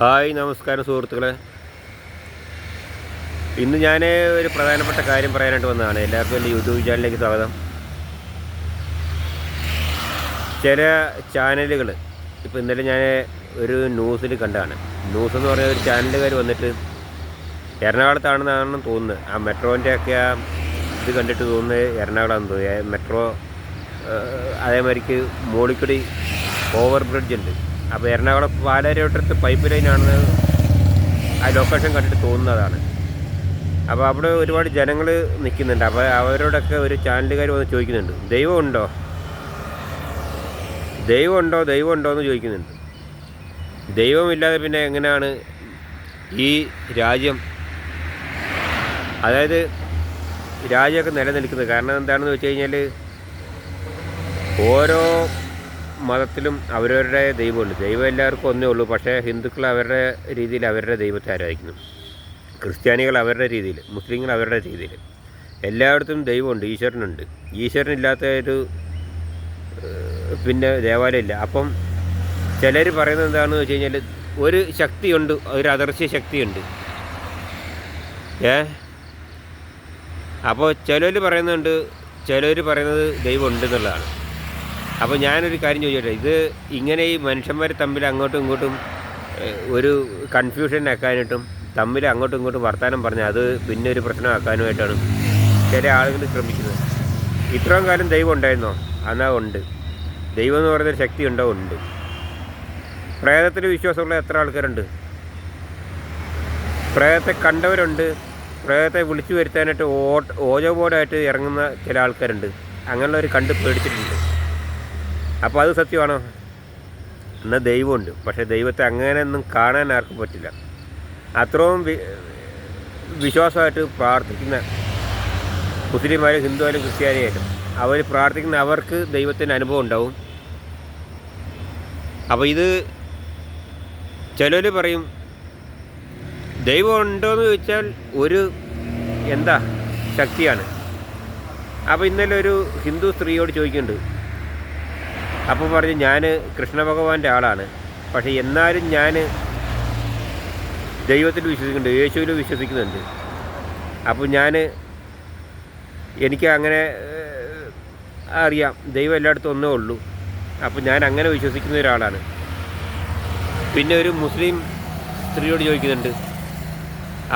Hi നമസ്കാരം സുഹൃത്തുക്കളെ. ഇന്ന് ഞാൻ ഒരു പ്രധാനപ്പെട്ട കാര്യം പറയാനായിട്ട് വന്നതാണ്. എല്ലാവർക്കും എന്റെ യൂട്യൂബ് ചാനലിലേക്ക് സ്വാഗതം. ചില ചാനലുകൾ ഇപ്പോൾ ഇന്നലെ ഞാൻ ഒരു ന്യൂസിൽ കണ്ടതാണ്. ന്യൂസ് എന്ന് പറഞ്ഞ ഒരു ചാനലുകാർ വന്നിട്ട് എറണാകുളത്താണെന്നാണെന്ന് തോന്നുന്നത് ആ മെട്രോന്റെ ഒക്കെ ആ ഇത് കണ്ടിട്ട് തോന്നുന്നത് എറണാകുളമാണെന്ന് തോന്നി മെട്രോ അതേമാതിരിക്ക് മോളിക്കുടി ഓവർ ബ്രിഡ്ജ് ഉണ്ട്. അപ്പോൾ എറണാകുളം പാലാരിവട്ടത്ത് പൈപ്പ് ലൈനാണെന്ന് ആ ലൊക്കേഷൻ കണ്ടിട്ട് തോന്നുന്നതാണ്. അപ്പോൾ അവിടെ ഒരുപാട് ജനങ്ങൾ നിൽക്കുന്നുണ്ട് അപ്പോൾ അവരോടൊക്കെ ഒരു ചാനലുകാർ വന്ന് ചോദിക്കുന്നുണ്ട്. ദൈവമുണ്ടോ? ദൈവമുണ്ടോ? ദൈവമുണ്ടോ എന്ന് ചോദിക്കുന്നുണ്ട്. ദൈവമില്ലാതെ പിന്നെ എങ്ങനെയാണ് ഈ രാജ്യം? അതായത് രാജ്യമൊക്കെ നിലനിൽക്കുന്നത്. കാരണം എന്താണെന്ന് വെച്ച് കഴിഞ്ഞാൽ ഓരോ മതത്തിലും അവരവരുടെ ദൈവമുണ്ട്. ദൈവം എല്ലാവർക്കും ഒന്നേ ഉള്ളൂ. പക്ഷേ ഹിന്ദുക്കൾ അവരുടെ രീതിയിൽ അവരുടെ ദൈവത്തെ ആരാധിക്കുന്നു. ക്രിസ്ത്യാനികൾ അവരുടെ രീതിയിൽ മുസ്ലിങ്ങൾ അവരുടെ രീതിയിൽ. എല്ലായിടത്തും ദൈവമുണ്ട് ഈശ്വരനുണ്ട്. ഈശ്വരനില്ലാത്ത ഒരു പിന്നെ ദേവാലയമില്ല അപ്പം ചിലർ പറയുന്നത് എന്താണെന്ന് വെച്ച് കഴിഞ്ഞാൽ ഒരു ശക്തിയുണ്ട് ഒരു അദർശ്യ ശക്തിയുണ്ട്. ഏ? അപ്പോൾ ചിലർ പറയുന്നുണ്ട് ചിലർ പറയുന്നത് ദൈവം ഉണ്ട് എന്നുള്ളതാണ്. അപ്പോൾ ഞാനൊരു കാര്യം ചോദിച്ചോട്ടെ ഇത് ഇങ്ങനെ ഈ മനുഷ്യന്മാർ തമ്മിൽ അങ്ങോട്ടും ഇങ്ങോട്ടും ഒരു കൺഫ്യൂഷൻ ആക്കാനായിട്ടും തമ്മിൽ അങ്ങോട്ടും ഇങ്ങോട്ടും വർത്തമാനം പറഞ്ഞ് അത് പിന്നെ ഒരു പ്രശ്നമാക്കാനുമായിട്ടാണ് ചില ആളുകൾ ശ്രമിക്കുന്നത്. ഇത്രയും കാലം ദൈവം ഉണ്ടായിരുന്നോ? എന്നാൽ ഉണ്ട്. ദൈവം എന്ന് പറയുന്ന ശക്തി ഉണ്ടോ? ഉണ്ട്. പ്രേതത്തിൽ വിശ്വാസമുള്ള എത്ര ആൾക്കാരുണ്ട്? പ്രേതത്തെ കണ്ടവരുണ്ട്. പ്രേതത്തെ വിളിച്ചു വരുത്താനായിട്ട് ഓ ഓജോ ബോർഡായിട്ട് ഇറങ്ങുന്ന ചില ആൾക്കാരുണ്ട്. അങ്ങനെയുള്ളവർ കണ്ട് പേടിച്ചിട്ടുണ്ട്. അപ്പോൾ അത് സത്യമാണോ? എന്നാൽ ദൈവമുണ്ട്. പക്ഷേ ദൈവത്തെ അങ്ങനെ ഒന്നും കാണാൻ ആർക്കും പറ്റില്ല. അത്രയും വിശ്വാസമായിട്ട് പ്രാർത്ഥിക്കുന്ന മുസ്ലിമാരും ഹിന്ദുവായാലും ക്രിസ്ത്യാനിയായാലും അവർ പ്രാർത്ഥിക്കുന്ന അവർക്ക് ദൈവത്തിന്റെ അനുഭവം ഉണ്ടാവും. അപ്പോൾ ഇത് ചിലർ പറയും ദൈവം ഉണ്ടോയെന്ന് ചോദിച്ചാൽ ഒരു എന്താ? ശക്തിയാണ്. അപ്പോൾ ഇന്നലെ ഒരു ഹിന്ദു സ്ത്രീയോട് ചോദിക്കുന്നുണ്ട് അപ്പോൾ പറഞ്ഞു ഞാൻ കൃഷ്ണഭഗവാന്റെ ആളാണ്. പക്ഷേ എന്നാലും ഞാൻ ദൈവത്തിൽ വിശ്വസിക്കുന്നുണ്ട് യേശുവിൽ വിശ്വസിക്കുന്നുണ്ട്. അപ്പോൾ ഞാൻ എനിക്ക് അങ്ങനെ അറിയാം ദൈവം എല്ലായിടത്തും ഒന്നേ ഉള്ളൂ. അപ്പോൾ ഞാൻ അങ്ങനെ വിശ്വസിക്കുന്ന ഒരാളാണ്. പിന്നെ ഒരു മുസ്ലിം സ്ത്രീയോട് ചോദിക്കുന്നുണ്ട്.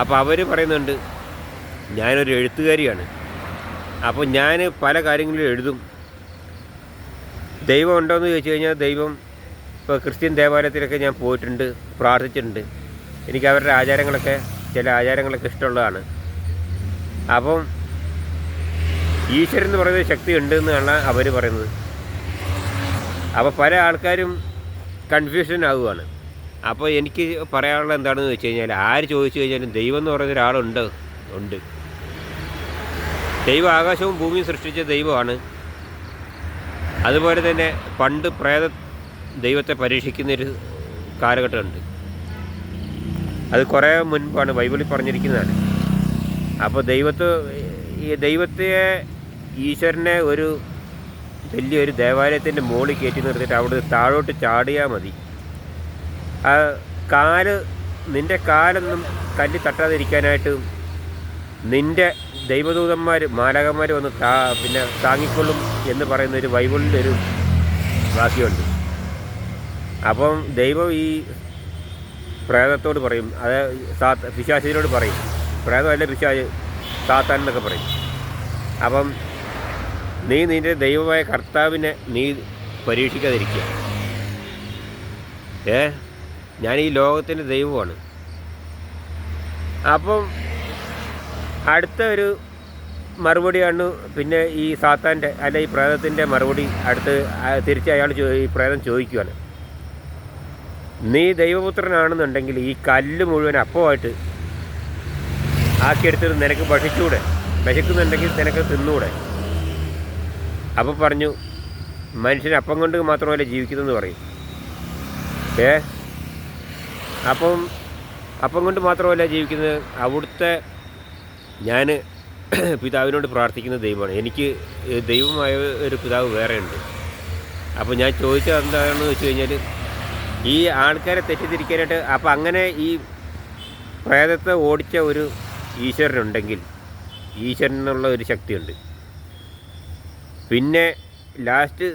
അപ്പോൾ അവർ പറയുന്നുണ്ട് ഞാനൊരു എഴുത്തുകാരിയാണ്. അപ്പോൾ ഞാൻ പല കാര്യങ്ങളിലും എഴുതും. ദൈവം ഉണ്ടോയെന്ന് ചോദിച്ചു കഴിഞ്ഞാൽ ദൈവം ഇപ്പോൾ ക്രിസ്ത്യൻ ദേവാലയത്തിലൊക്കെ ഞാൻ പോയിട്ടുണ്ട് പ്രാർത്ഥിച്ചിട്ടുണ്ട്. എനിക്ക് അവരുടെ ആചാരങ്ങളൊക്കെ ചില ആചാരങ്ങളൊക്കെ ഇഷ്ടമുള്ളതാണ്. അപ്പം ഈശ്വരൻ എന്ന് പറയുന്നത് ശക്തി ഉണ്ട് എന്നാണ് അവർ പറയുന്നത്. അപ്പോൾ പല ആൾക്കാരും കൺഫ്യൂഷൻ ആവുകയാണ്. അപ്പോൾ എനിക്ക് പറയാനുള്ളത് എന്താണെന്ന് വെച്ച് കഴിഞ്ഞാൽ ആര് ചോദിച്ചു കഴിഞ്ഞാലും ദൈവം എന്ന് പറയുന്ന ഒരാളുണ്ട് ഉണ്ട്. ദൈവം ആകാശവും ഭൂമിയും സൃഷ്ടിച്ച ദൈവമാണ്. അതുപോലെ തന്നെ പണ്ട് പ്രേത ദൈവത്തെ പരീക്ഷിക്കുന്നൊരു കാലഘട്ടമുണ്ട്. അത് കുറേ മുൻപാണ് ബൈബിളിൽ പറഞ്ഞിരിക്കുന്നതാണ്. അപ്പോൾ ദൈവത്തെ ഈ ദൈവത്തെ ഈശ്വരനെ ഒരു വലിയൊരു ദേവാലയത്തിന്റെ മുകളിൽ കയറ്റി നിർത്തിയിട്ട് അവിടെ താഴോട്ട് ചാടിയാൽ മതി. ആ കാൽ നിന്റെ കാലൊന്നും കല്ലി തട്ടാതിരിക്കാനായിട്ട് നിന്റെ ദൈവദൂതന്മാർ മാലകന്മാർ വന്ന് താ പിന്നെ താങ്ങിക്കൊള്ളും എന്ന് പറയുന്ന ഒരു ബൈബിളിന്റെ ഒരു വാക്യമുണ്ട്. അപ്പം ദൈവം ഈ പ്രേതത്തോട് പറയും അത് സാ പിശാചിനോട് പറയും. പ്രേതമല്ല പിശാച് സാത്താൻ എന്നൊക്കെ പറയും. അപ്പം നീ നിന്റെ ദൈവമായ കർത്താവിനെ നീ പരീക്ഷിക്കാതിരിക്കുക. ഏ? ഞാൻ ഈ ലോകത്തിന്റെ ദൈവമാണ്. അപ്പം അടുത്ത ഒരു മറുപടിയാണ് പിന്നെ ഈ സാത്താന്റെ അല്ല ഈ പ്രേതത്തിന്റെ മറുപടി അടുത്ത് തിരിച്ച് അയാൾ ഈ പ്രേതം ചോദിക്കുകയാണ് നീ ദൈവപുത്രനാണെന്നുണ്ടെങ്കിൽ ഈ കല്ല് മുഴുവൻ അപ്പമായിട്ട് ആക്കിയെടുത്തിട്ട് നിനക്ക് ഭക്ഷിച്ചൂടെ വിശക്കുന്നുണ്ടെങ്കിൽ നിനക്ക് തിന്നൂടെ? അപ്പോൾ പറഞ്ഞു മനുഷ്യൻ അപ്പം കൊണ്ട് മാത്രമല്ല ജീവിക്കുന്നതെന്ന് പറയും. ഏ? അപ്പം അപ്പം കൊണ്ട് മാത്രമല്ല ജീവിക്കുന്നത്? അവിടുത്തെ ഞാൻ പിതാവിനോട് പ്രാർത്ഥിക്കുന്ന ദൈവമാണ്. എനിക്ക് ദൈവമായ ഒരു പിതാവ് വേറെ ഉണ്ട് അപ്പോൾ ഞാൻ ചോദിച്ചത് എന്താണെന്ന് വെച്ച് കഴിഞ്ഞാൽ ഈ ആൾക്കാരെ തെറ്റിദ്ധരിക്കാനായിട്ട് അപ്പോൾ അങ്ങനെ ഈ പ്രേതത്തെ ഓടിച്ച ഒരു ഈശ്വരനുണ്ടെങ്കിൽ ഈശ്വരനുള്ള ഒരു ശക്തിയുണ്ട്. പിന്നെ ലാസ്റ്റ്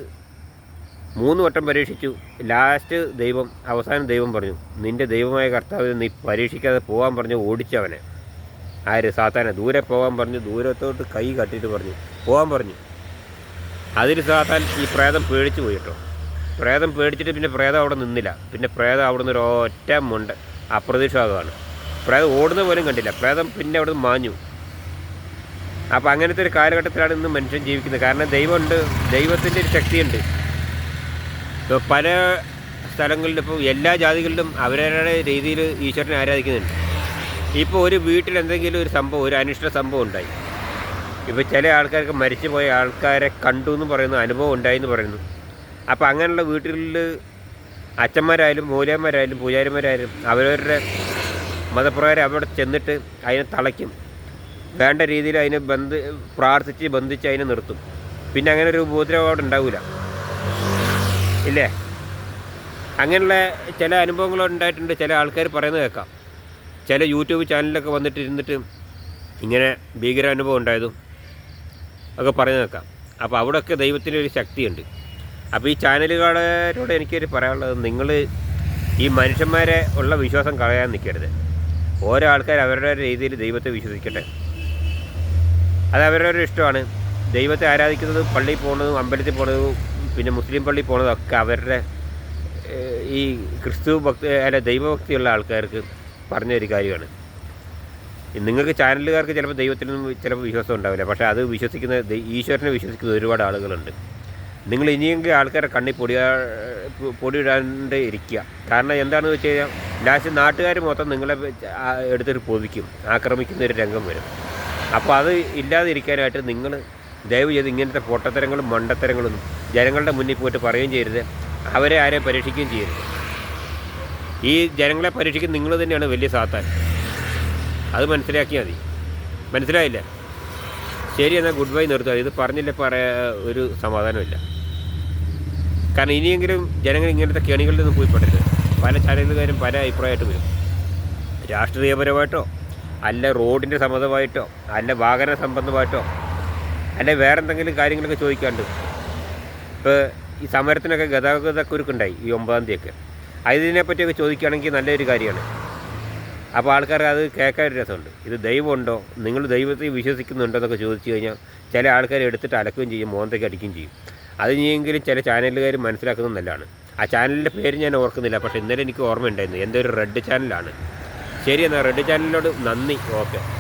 മൂന്ന് വട്ടം പരീക്ഷിച്ചു. ലാസ്റ്റ് ദൈവം അവസാനം ദൈവം പറഞ്ഞു നിന്റെ ദൈവമായ കർത്താവ് നീ പരീക്ഷിക്കാതെ പോകാൻ പറഞ്ഞു ഓടിച്ചവനെ. ആര്? സാത്താനെ. ദൂരെ പോകാൻ പറഞ്ഞു. ദൂരത്തോട്ട് കൈ കട്ടിയിട്ട് പറഞ്ഞു. പോകാൻ പറഞ്ഞു. അതിൽ സാത്താൻ ഈ പ്രേതം പേടിച്ചു പോയിട്ടോ പ്രേതം പേടിച്ചിട്ട് പിന്നെ പ്രേതം അവിടെ നിന്നില്ല. പിന്നെ പ്രേതം അവിടെ നിന്ന് ഒരു ഒറ്റ മുണ്ട് അപ്രതീക്ഷിതമാണ് പ്രേതം ഓടുന്ന പോലും കണ്ടില്ല. പ്രേതം പിന്നെ അവിടെ മാഞ്ഞു. അപ്പോൾ അങ്ങനത്തെ ഒരു കാലഘട്ടത്തിലാണ് ഇന്ന് മനുഷ്യൻ ജീവിക്കുന്നത്. കാരണം ദൈവമുണ്ട്. ദൈവത്തിന്റെ ഒരു ശക്തിയുണ്ട്. പല സ്ഥലങ്ങളിലും ഇപ്പോൾ എല്ലാ ജാതികളിലും അവരവരുടെ രീതിയിൽ ഈശ്വരനെ ആരാധിക്കുന്നുണ്ട്. ഇപ്പോൾ ഒരു വീട്ടിൽ എന്തെങ്കിലും ഒരു സംഭവം ഒരു അനിഷ്ട സംഭവം ഉണ്ടായി. ഇപ്പോൾ ചില ആൾക്കാർക്ക് മരിച്ചു പോയ ആൾക്കാരെ കണ്ടു എന്ന് പറയുന്നു അനുഭവം ഉണ്ടായി എന്ന് പറയുന്നു. അപ്പോൾ അങ്ങനെയുള്ള വീട്ടിൽ അച്ഛന്മാരായാലും മൂലയന്മാരായാലും പൂജാരിമാരായാലും അവരവരുടെ മതപ്രകാരം അവിടെ ചെന്നിട്ട് അതിനെ തളയ്ക്കും. വേണ്ട രീതിയിൽ അതിനെ ബന്ധ പ്രാർത്ഥിച്ച് ബന്ധിച്ച് അതിനെ നിർത്തും. പിന്നെ അങ്ങനെ ഒരു ഉപദ്രവം അവിടെ ഉണ്ടാവില്ല ഇല്ലേ? അങ്ങനെയുള്ള ചില അനുഭവങ്ങൾ ഉണ്ടായിട്ടുണ്ട്. ചില ആൾക്കാർ പറയുന്നത് കേൾക്കാം. ചില യൂട്യൂബ് ചാനലിലൊക്കെ വന്നിട്ട് ഇരുന്നിട്ട് ഇങ്ങനെ ഭീകരാനുഭവം ഉണ്ടായതും ഒക്കെ പറഞ്ഞു നോക്കാം അപ്പോൾ അവിടെയൊക്കെ ദൈവത്തിന്റെ ഒരു ശക്തിയുണ്ട്. അപ്പോൾ ഈ ചാനലുകാരോട് എനിക്കൊരു പറയാനുള്ളത് നിങ്ങൾ ഈ മനുഷ്യന്മാരെ ഉള്ള വിശ്വാസം കളയാൻ നിൽക്കരുത്. ഓരോ ആൾക്കാർ അവരുടെ രീതിയിൽ ദൈവത്തെ വിശ്വസിക്കട്ടെ. അത് അവരുടെ ഒരു ഇഷ്ടമാണ്. ദൈവത്തെ ആരാധിക്കുന്നത് പള്ളിയിൽ പോകുന്നതും അമ്പലത്തിൽ പോകുന്നതും പിന്നെ മുസ്ലിം പള്ളി പോകുന്നതും ഒക്കെ അവരുടെ ഈ ക്രിസ്തു ഭക്തി അല്ല ദൈവഭക്തിയുള്ള ആൾക്കാർക്ക് പറഞ്ഞൊരു കാര്യമാണ്. നിങ്ങൾക്ക് ചാനലുകാർക്ക് ചിലപ്പോൾ ദൈവത്തിൽ നിന്നും ചിലപ്പോൾ വിശ്വാസം ഉണ്ടാവില്ല. പക്ഷേ അത് വിശ്വസിക്കുന്ന ഈശ്വരനെ വിശ്വസിക്കുന്ന ഒരുപാട് ആളുകളുണ്ട്. നിങ്ങൾ ഇനിയെങ്കിലും ആൾക്കാരെ കണ്ണി പൊടിയാ പൊടിയിടാണ്ട് ഇരിക്കുക. കാരണം എന്താണെന്ന് വെച്ച് കഴിഞ്ഞാൽ ലാസ്റ്റ് നാട്ടുകാർ മൊത്തം നിങ്ങളെ എടുത്തിട്ട് പൊതിക്കും ആക്രമിക്കുന്ന ഒരു രംഗം വരും. അപ്പോൾ അത് ഇല്ലാതിരിക്കാനായിട്ട് നിങ്ങൾ ദയവ് ചെയ്ത് ഇങ്ങനത്തെ പൊട്ടത്തരങ്ങളും മണ്ടത്തരങ്ങളും ജനങ്ങളുടെ മുന്നിൽ പോയിട്ട് പറയുകയും ചെയ്യരുത്. അവരെ ആരെയും പരീക്ഷിക്കുകയും ചെയ്യരുത്. ഈ ജനങ്ങളെ പരീക്ഷിക്കുന്ന നിങ്ങൾ തന്നെയാണ് വലിയ സാത്താൻ. അത് മനസ്സിലാക്കിയാൽ മതി. മനസ്സിലായില്ല? ശരി എന്നാൽ ഗുഡ് ബൈ നിർത്തുക. ഇത് പറഞ്ഞില്ല പറയാ ഒരു സമാധാനമില്ല. കാരണം ഇനിയെങ്കിലും ജനങ്ങൾ ഇങ്ങനത്തെ കെണികളിൽ നിന്ന് പോയി പെടരുത് പല ചാനലുകാരും പല അഭിപ്രായമായിട്ട് വരും. രാഷ്ട്രീയപരമായിട്ടോ അല്ല റോഡിന്റെ സംബന്ധമായിട്ടോ അല്ല വാഹന സംബന്ധമായിട്ടോ അല്ല വേറെ എന്തെങ്കിലും കാര്യങ്ങളൊക്കെ ചോദിക്കാണ്ട്. ഇപ്പോൾ ഈ സമരത്തിനൊക്കെ ഗതാഗത കുരുക്കുണ്ടായി ഈ ഒമ്പതാം തീയതിയൊക്കെ. അതിനെപ്പറ്റിയൊക്കെ ചോദിക്കുകയാണെങ്കിൽ നല്ലൊരു കാര്യമാണ്. അപ്പോൾ ആൾക്കാർ അത് കേൾക്കാൻ ഒരു രസമുണ്ട്. ഇത് ദൈവമുണ്ടോ? നിങ്ങൾ ദൈവത്തെ വിശ്വസിക്കുന്നുണ്ടോ എന്നൊക്കെ ചോദിച്ചു കഴിഞ്ഞാൽ ചില ആൾക്കാർ എടുത്തിട്ട് അലക്കുകയും ചെയ്യും മോന്തയ്ക്ക് അടിക്കുകയും ചെയ്യും. അത് ഇനിയെങ്കിലും ചില ചാനലുകാർ മനസ്സിലാക്കുന്നത് നല്ലതാണ്. ആ ചാനലിന്റെ പേര് ഞാൻ ഓർക്കുന്നില്ല പക്ഷേ ഇന്നലെ എനിക്ക് ഓർമ്മയുണ്ടായിരുന്നു. എന്റെ ഒരു റെഡ് ചാനലാണ്. ശരി എന്നാൽ റെഡ് ചാനലിനോട് നന്ദി. ഓക്കെ.